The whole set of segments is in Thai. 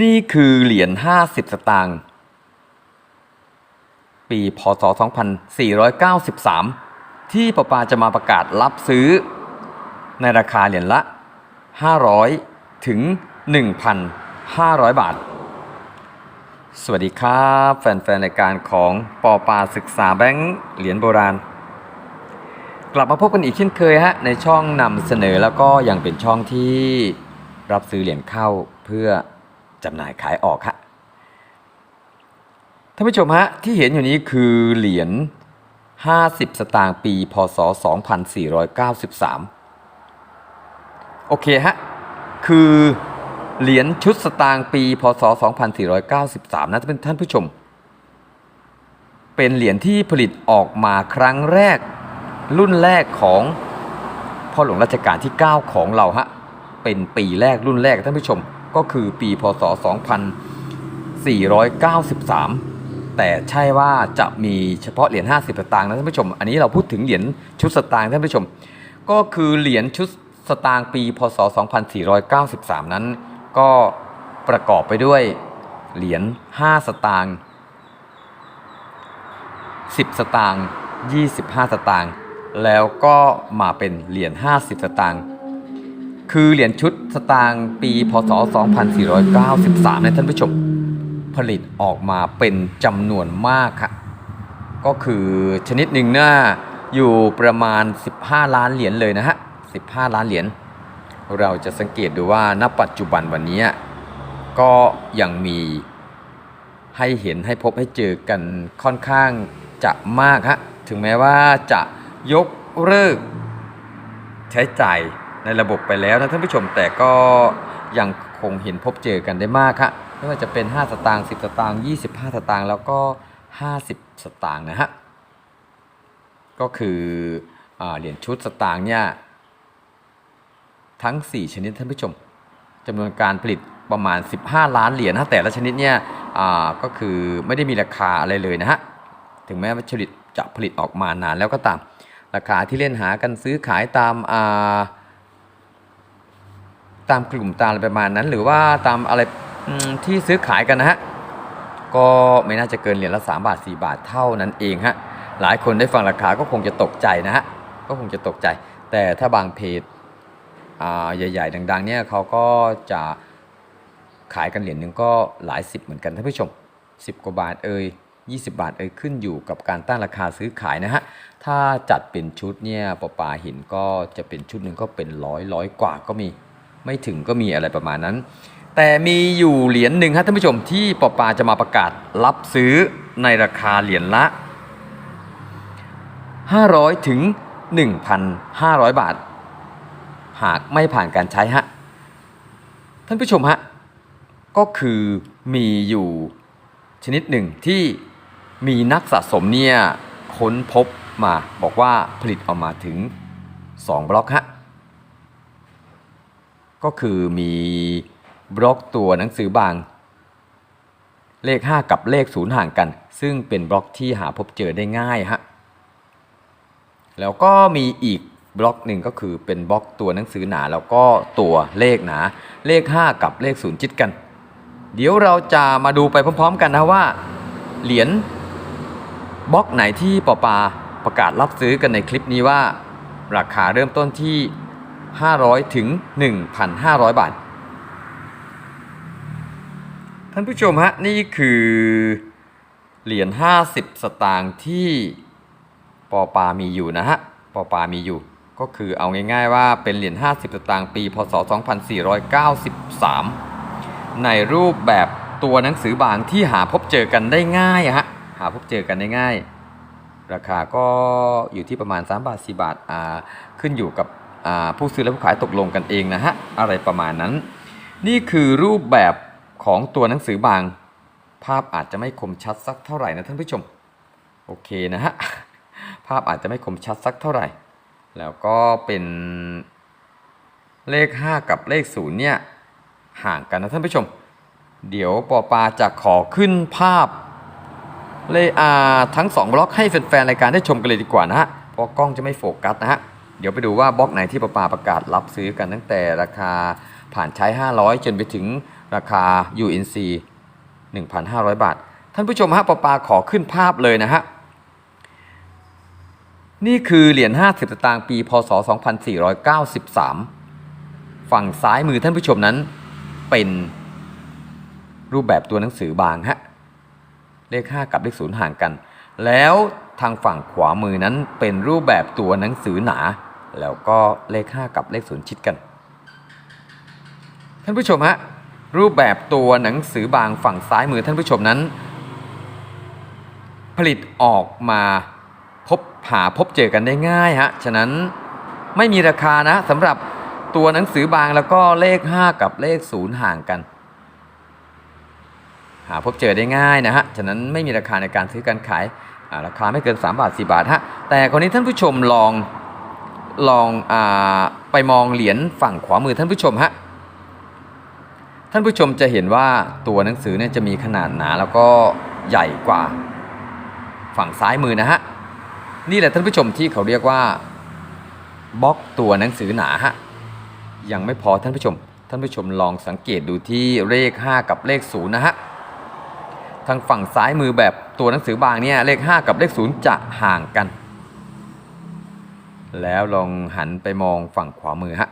นี่คือเหรียญ 50 สตางค์ ปี พศ 2493 ที่ปปาจะมาประกาศรับซื้อ ในราคาเหรียญละ 500 ถึง 1,500 บาท สวัสดีครับ แฟนๆรายการของปอปาศึกษาแบงค์เหรียญโบราณ กลับมาพบกันอีกเช่นเคยฮะ ในช่องนำเสนอแล้วก็ยังเป็นช่องที่รับซื้อเหรียญเข้าเพื่อ จำหน่ายขายออกฮะท่านผู้ชมฮะที่เห็นอยู่นี้คือเหรียญ 50 สตางค์ปี พศ 2493 โอเคฮะ คือเหรียญชุดสตางค์ปี พศ 2493 นะท่านผู้ชม เป็นเหรียญที่ผลิตออกมาครั้งแรก รุ่นแรกของพ่อหลวงรัชกาลที่ 9 ของเราฮะ เป็นปีแรกรุ่นแรกท่านผู้ชม ก็คือปีพศ 2493 แต่ใช่ว่าจะมีเฉพาะเหรียญ 50 สตางค์นะท่านผู้ชม อันนี้เราพูดถึงเหรียญชุดสตางค์ท่านผู้ชม ก็คือเหรียญชุดสตางค์ปี พศ 2493 นั้น ก็ประกอบไปด้วยเหรียญ 5 สตางค์ 10 สตางค์ 25 สตางค์ แล้วก็มาเป็นเหรียญ 50 สตางค์ คือเหรียญชุดสตางค์ปีพศ 2493นะท่านผู้ชมผลิตออกมาเป็นจำนวนมากค่ะก็คือชนิดหนึ่งน่าอยู่ประมาณ 15 ล้านเหรียญเลยนะฮะ 15 ล้านเหรียญเราจะสังเกตดูว่าณปัจจุบันวันนี้ก็ยังมีให้เห็นให้พบให้เจอกันค่อนข้างจะมากฮะ ถึงแม้ว่าจะยกเลิกใช้จ่าย ในระบบไปแล้วนะท่านผู้ชมแต่ก็ยังคงเห็นพบเจอกันได้มากครับไม่ว่าจะเป็น 5 สตางค์10 สตางค์25 สตางค์แล้วก็ 50 สตางค์นะฮะก็คืออเหรียญชุดสตางค์เนี่ยทั้ง 4 ชนิดท่านผู้ชมจำนวนการผลิตประมาณ 15 ล้านเหรียญนะแต่ละชนิดเนี่ยก็คือไม่ได้มีราคาอะไรเลยนะฮะถึงแม้ว่าผลิตจะผลิตออกมานานแล้วก็ตาม ราคาที่เล่นหากันซื้อขายตามอ่า ตามกลุ่มตามอะไรประมาณนั้น หรือว่าตามอะไรที่ซื้อขายกันนะฮะก็ไม่น่าจะเกินเหรียญละ 3 บาท 4 บาทเท่านั้นเองฮะหลายคนได้ฟังราคาก็คงจะตกใจนะฮะก็คงจะตกใจ แต่ถ้าบางเพจใหญ่ ๆ ดัง ๆ เนี่ยเขาก็จะขายกันเหรียญหนึ่งก็หลายสิบเหมือนกันท่านผู้ชม 10 กว่าบาทเอ่ย20 บาทเอ่ยขึ้นอยู่กับการตั้งราคาซื้อขายนะฮะ ถ้าจัดเป็นชุดเนี่ยปอปาเห็นก็จะเป็นชุดหนึ่งก็เป็นร้อยร้อยกว่าก็มี ไม่ถึงก็มีอะไรประมาณนั้น แต่มีอยู่เหรียญหนึ่งฮะท่านผู้ชมที่ปอปาจะมาประกาศรับซื้อในราคาเหรียญละ 500 ถึง 1,500 บาท หากไม่ผ่านการใช้ฮะท่านผู้ชมฮะก็คือมีอยู่ชนิดหนึ่งที่มีนักสะสมเนี่ยค้นพบมาบอกว่าผลิตออกมาถึง 2 บล็อกฮะ ก็คือมีบล็อกตัวหนังสือบาง เลข 5 กับเลข 0 ห่างกัน ซึ่งเป็นบล็อกที่หาพบเจอได้ง่ายฮะแล้วก็มีอีกบล็อกหนึ่งก็คือเป็นบล็อกตัวหนังสือหนาแล้วก็ตัวเลขหนา เลข 5 กับเลข 0 จิตกัน เดี๋ยวเราจะมาดูไปพร้อมๆกันนะว่า เหรียญบล็อกไหนที่ปอปาประกาศรับซื้อกันในคลิปนี้ว่า ราคาเริ่มต้นที่ 500 ถึง 1,500 บาท ท่านผู้ชมฮะ นี่คือเหรียญ 50 สตางค์ที่ปอปามีอยู่นะฮะปอปามีอยู่ ก็คือเอาง่ายๆว่าเป็นเหรียญ 50 สตางค์ปี พศ 2493 ในรูปแบบตัวหนังสือบางที่หาพบเจอกันได้ง่ายอะฮะ หาพบเจอกันได้ง่าย ราคาก็อยู่ที่ประมาณ 3 บาท 4 บาท อ่า ขึ้นอยู่กับ ผู้ซื้อและผู้ขายตกลงกันเองนะฮะอะไรประมาณนั้น นี่คือรูปแบบของตัวหนังสือบาง ภาพอาจจะไม่คมชัดสักเท่าไหร่นะท่านผู้ชมโอเคนะฮะภาพอาจจะไม่คมชัดสักเท่าไหร่ แล้วก็เป็นเลข 5 กับเลข0เนี่ยห่างกันนะท่านผู้ชม เดี๋ยวปอปาจะขอขึ้นภาพเลอาทั้ง 2 บล็อกให้แฟนๆรายการได้ชมกันเลยดีกว่านะฮะเพราะกล้องจะไม่โฟกัสนะฮะ เดี๋ยวไปดูว่าบล็อกไหนที่ปอปาประกาศรับซื้อกันตั้งแต่ราคาผ่านใช้ 500 จนไปถึงราคา UNC 1,500 บาท ท่านผู้ชมฮะปอปาขอขึ้นภาพเลยนะฮะ นี่คือเหรียญ 50 สตางค์ปี พศ 2493 ฝั่งซ้ายมือท่านผู้ชมนั้นเป็นรูปแบบตัวหนังสือบางฮะ เลข 5 กับเลข 0 ห่างกัน แล้วทางฝั่งขวามือนั้นเป็นรูปแบบตัวหนังสือหนา แล้วก็เลข 5 กับเลข 0 ชิดกัน ท่านผู้ชมฮะรูปแบบตัวหนังสือบางฝั่งซ้ายมือท่านผู้ชมนั้น ผลิตออกมาพบหาพบเจอกันได้ง่ายฮะฉะนั้นไม่มีราคานะสำหรับตัวหนังสือบางแล้วก็เลข 5 กับเลข 0 ห่างกัน หาพบเจอได้ง่ายนะฮะฉะนั้นไม่มีราคาในการซื้อการขายราคาไม่เกิน 3 บาท 4 บาทฮะแต่คนนี้ท่านผู้ชมลอง ลองอไปมองเหรียญฝั่งขวามือท่านผู้ชมฮะท่านผู้ชมจะเห็นว่าตัวหนังสือเนี่ยจะมีขนาดหนาแล้วก็ใหญ่กว่าฝั่งซ้ายมือนะฮะนี่แหละท่านผู้ชมที่เขาเรียกว่าบล็อกตัวหนังสือหนาฮะยังไม่พอท่านผู้ชม ท่านผู้ชมลองสังเกตดูที่เลข 5 กับเลข0นะฮะทางฝั่งซ้ายมือแบบตัวหนังสือบางเนี่ยเลข 5 กับเลข0จะห่างกัน แล้วลองหันไปมองฝั่งขวามือฮะ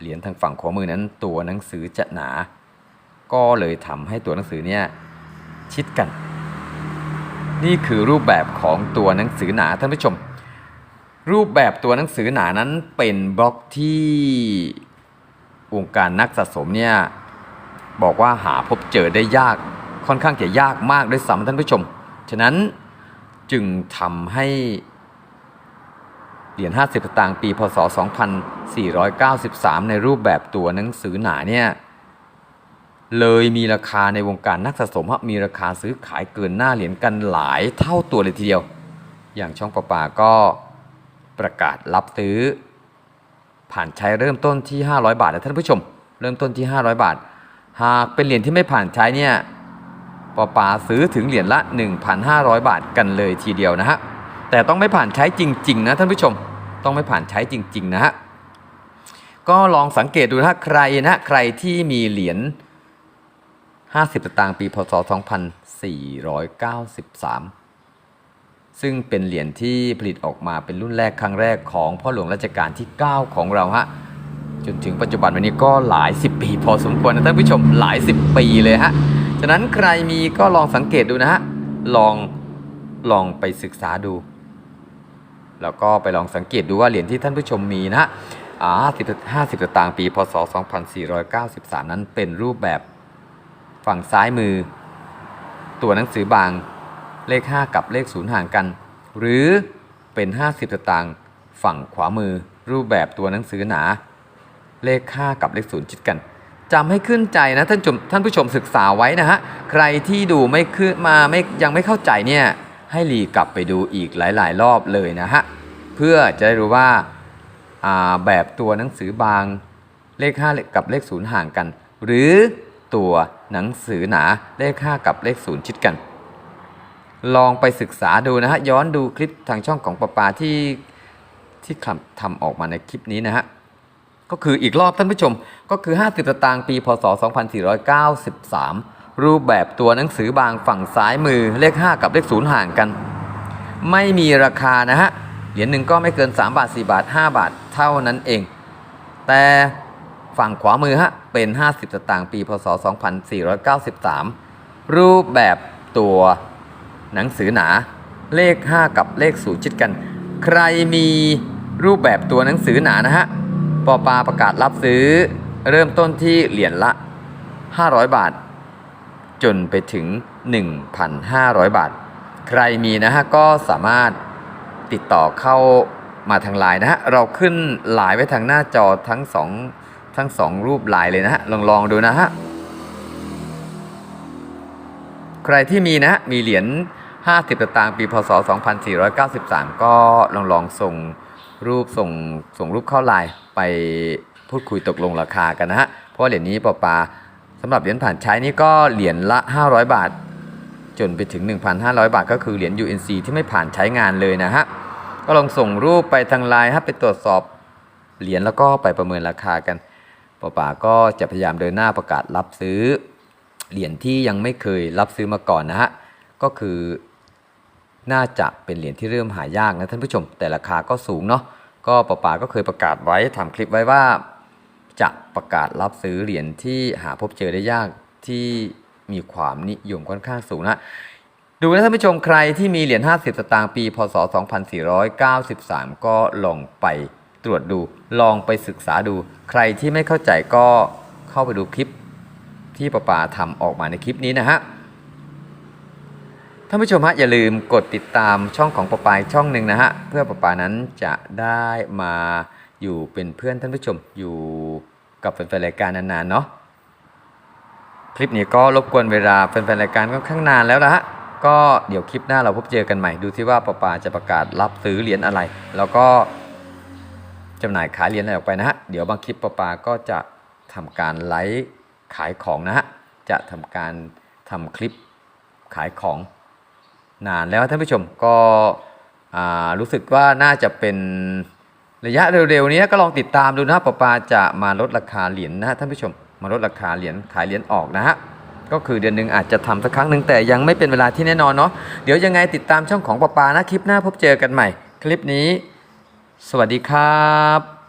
เหรียญทางฝั่งขวามือนั้นตัวหนังสือจะหนา ก็เลยทำให้ตัวหนังสือเนี่ยชิดกัน นี่คือรูปแบบของตัวหนังสือหนาท่านผู้ชม รูปแบบตัวหนังสือหนานั้นเป็นบล็อกที่วงการนักสะสมเนี่ยบอกว่าหาพบเจอได้ยากค่อนข้างจะยากมากด้วยซ้ำท่านผู้ชม ฉะนั้นจึงทำให้ เหรียญ50สตางค์ปี พศ 2493 ในรูปแบบตัวหนังสือหนาเนี่ยเลยมีราคาในวงการนักสะสมมีราคาซื้อขายเกินหน้าเหรียญกันหลายเท่าตัวเลยทีเดียว อย่างช่องประปาก็ประกาศรับซื้อ ผ่านใช้เริ่มต้นที่ 500 บาทนะท่านผู้ชม เริ่มต้นที่ 500 บาท หากเป็นเหรียญที่ไม่ผ่านใช้เนี่ยปอปาซื้อถึงเหรียญละ 1,500 บาทกันเลยทีเดียวนะฮะ แต่ต้องไม่ผ่านใช้จริง ๆ นะท่านผู้ชมต้องไม่ผ่านใช้จริง ๆ นะฮะก็ลองสังเกตดูนะใครนะใครที่มีเหรียญ50สตางค์ปีพศ 2493 ซึ่งเป็นเหรียญที่ผลิตออกมาเป็นรุ่นแรกครั้งแรกของพ่อหลวงรัชกาลที่ 9 ของเราฮะจนถึงปัจจุบันวันนี้ก็หลาย 10 ปีพอสมควรนะท่านผู้ชมหลาย 10 ปีเลยฮะฉะนั้นใครมีก็ลองสังเกตดูนะฮะลองลองไปศึกษาดู แล้วก็ไปลองสังเกตดูว่าเหรียญที่ท่านผู้ชมมีนะฮะอ่า50 50สตางค์ปี พศ 2493 นั้นเป็นรูปแบบฝั่งซ้ายมือ ตัวหนังสือบางเลข 5 กับเลข 0 ห่างกัน หรือเป็น 50สตางค์ฝั่งขวามือ รูปแบบตัวหนังสือหนา เลข 5 กับเลข0ชิดกันจำให้ขึ้นใจนะท่านชมท่านผู้ชมศึกษาไว้นะฮะ ใครที่ดูไม่ขึ้นมาไม่ยังไม่เข้าใจเนี่ย ให้รีกลับไปดูอีกหลาย ๆ รอบเลยนะฮะ เพื่อจะได้รู้ว่าาแบบตัวหนังสือบางเลข 5 กับเลข 0 ห่างกัน หรือตัวหนังสือหนาเลข 5 กับเลข 0 ชิดกัน ลองไปศึกษาดูนะฮะ ย้อนดูคลิปทางช่องของปะปาที่ที่ทำทำออกมาในคลิปนี้นะฮะก็คืออีกรอบท่านผู้ชมก็คือ 50สตางค์ปี พศ 2493 รูปแบบตัวหนังสือบางฝั่งซ้ายมือเลข 5 กับเลข0ห่างกัน ไม่มีราคานะฮะ เหรียญหนึ่งก็ไม่เกิน 3 บาท 4 บาท 5 บาทเท่านั้นเอง แต่ฝั่งขวามือฮะ เป็น 50สตางค์ปีพศ 2493 รูปแบบตัวหนังสือหนาเลข 5 กับเลข0ชิดกัน ใครมีรูปแบบตัวหนังสือหนานะฮะปอปาประกาศรับซื้อเริ่มต้นที่เหรียญละ 500 บาท จนไปถึง 1,500 บาท ใครมีนะฮะก็สามารถติดต่อเข้ามาทางไลน์นะฮะเราขึ้นไลน์ไว้ทางหน้าจอทั้งสองทั้งสองรูปไลน์เลยนะฮะลองลองดูนะฮะใครที่มีนะฮะมีเหรียญ50สตางค์ปีพศ 2493 ก็ลองลองส่งรูปส่งส่งรูปเข้าไลน์ไปพูดคุยตกลงราคากันนะฮะเพราะเหรียญนี้ปอปา สำหรับเหรียญผ่านใช้นี่ก็เหรียญละ 500 บาท จนไปถึง 1,500 บาท ก็คือเหรียญ UNC ที่ไม่ผ่านใช้งานเลยนะฮะก็ลองส่งรูปไปทางไลน์ฮะไปตรวจสอบเหรียญแล้วก็ไปประเมินราคากันป้าป๋าก็จะพยายามเดินหน้าประกาศรับซื้อเหรียญที่ยังไม่เคยรับซื้อมาก่อนนะฮะก็คือน่าจะเป็นเหรียญที่เริ่มหายากนะท่านผู้ชม แต่ราคาก็สูงเนาะก็ป้าป๋าก็เคยประกาศไว้ทำคลิปไว้ว่า ประกาศรับซื้อเหรียญที่หาพบเจอได้ยากที่มีความนิยมค่อนข้างสูงนะดูนะท่านผู้ชมใครที่มีเหรียญ 50 สตางค์ปี พศ 2493 ก็ลองไปตรวจดู ลองไปศึกษาดู ใครที่ไม่เข้าใจก็เข้าไปดูคลิปที่ประปาทำออกมาในคลิปนี้นะฮะ ท่านผู้ชมฮะอย่าลืมกดติดตามช่องของประปาช่องหนึ่งนะฮะ เพื่อประปานั้นจะได้มาอยู่เป็นเพื่อนท่านผู้ชมอยู่ กับแฟนๆรายการนานๆเนาะคลิปนี้ก็รบกวนเวลาแฟนๆรายการก็ข้างนานแล้วนะฮะก็เดี๋ยวคลิปหน้าเราพบเจอกันใหม่ดูที่ว่าปอปาจะประกาศรับซื้อเหรียญอะไร แล้วก็จำหน่ายขายเหรียญอะไรออกไปนะฮะเดี๋ยวบางคลิปปอปาก็จะทำการไลฟ์ขายของนะฮะจะทำการทำคลิปขายของนานแล้วท่านผู้ชมก็รู้สึกว่าน่าจะเป็น ระยะเร็วๆนี้ก็ลองติดตามดูนะปปาจะมาลดราคาเหรียญนะฮะท่านผู้ชม มาลดราคาเหรียญขายเหรียญออกนะฮะก็คือเดือนหนึ่งอาจจะทำสักครั้งหนึ่งแต่ยังไม่เป็นเวลาที่แน่นอนเนาะเดี๋ยวยังไงติดตามช่องของปปานะคลิปหน้าพบเจอกันใหม่ คลิปนี้ สวัสดีครับ